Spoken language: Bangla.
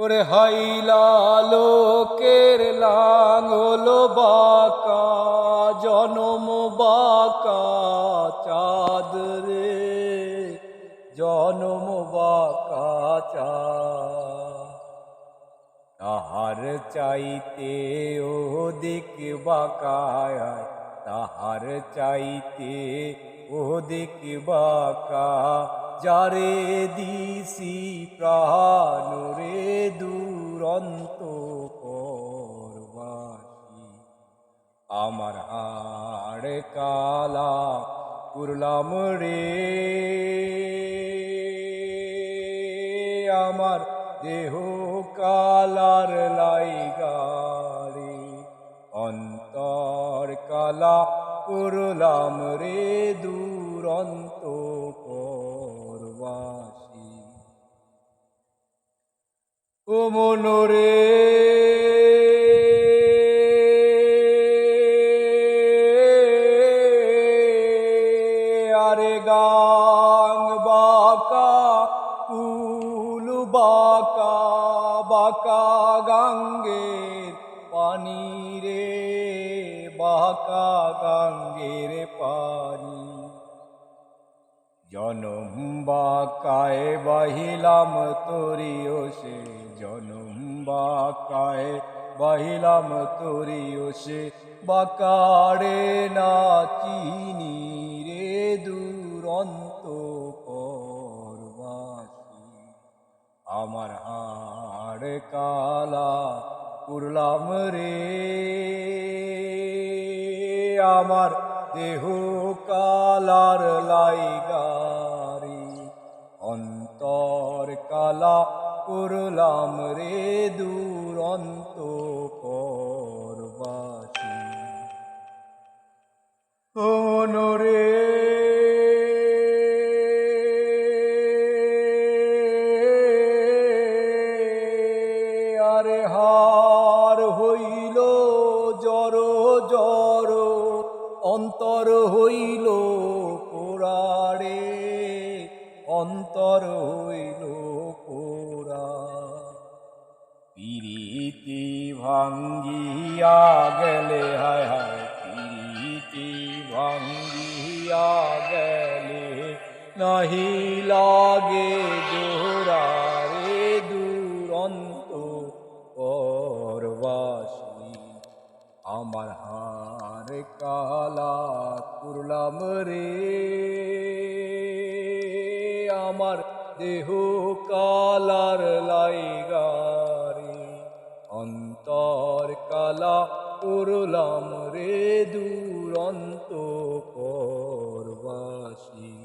ওরে হাইলা লোকের লাঙ্গল বাকা, জনম বাকা চাঁদ রে, জনম বাকা চাঁদ। তাহার চাইতে ওদিক বাকায়, তাহার চাইতে ওদিক বাকা যারে দিছি প্রাণ রে দুরন্ত আমার হাড় কালা পুরলাম রে। আমার দেহ কালার লাইগারে অন্তর কালা করলাম রে দুরন্ত ও মনোরে। আরে গাং বাকা কুল বাকা বাকা গাঙ্গের পানি রে বাকা গাঙ্গের পানি। জনম বাকায় বাহিলাম তরিও সে জনম বাকায় বাহিলাম তরিও সে বাকারে না চিনি রে দুরন্ত আমার হাড় কালা পুরলাম রে, আমার দেহ কালার লাইগারি অন্তর কালা করলাম রে দুরন্ত পরবাসী। রে আরে হার অন্তর হইল পোড়ারে অন্তর হইল পোড়া পিরিতি ভাঙ্গিয়া গেলে, হায় হায়, পিরিতি ভাঙ্গিয়া গেলে নাহি লাগে জোড়া রে দুরন্ত পরবাসী। আমার হার কালা কুরলাম রে আমার দেহ কালার লাইগারে অন্তর কালা কুরলাম রে দুরন্ত পরবাসী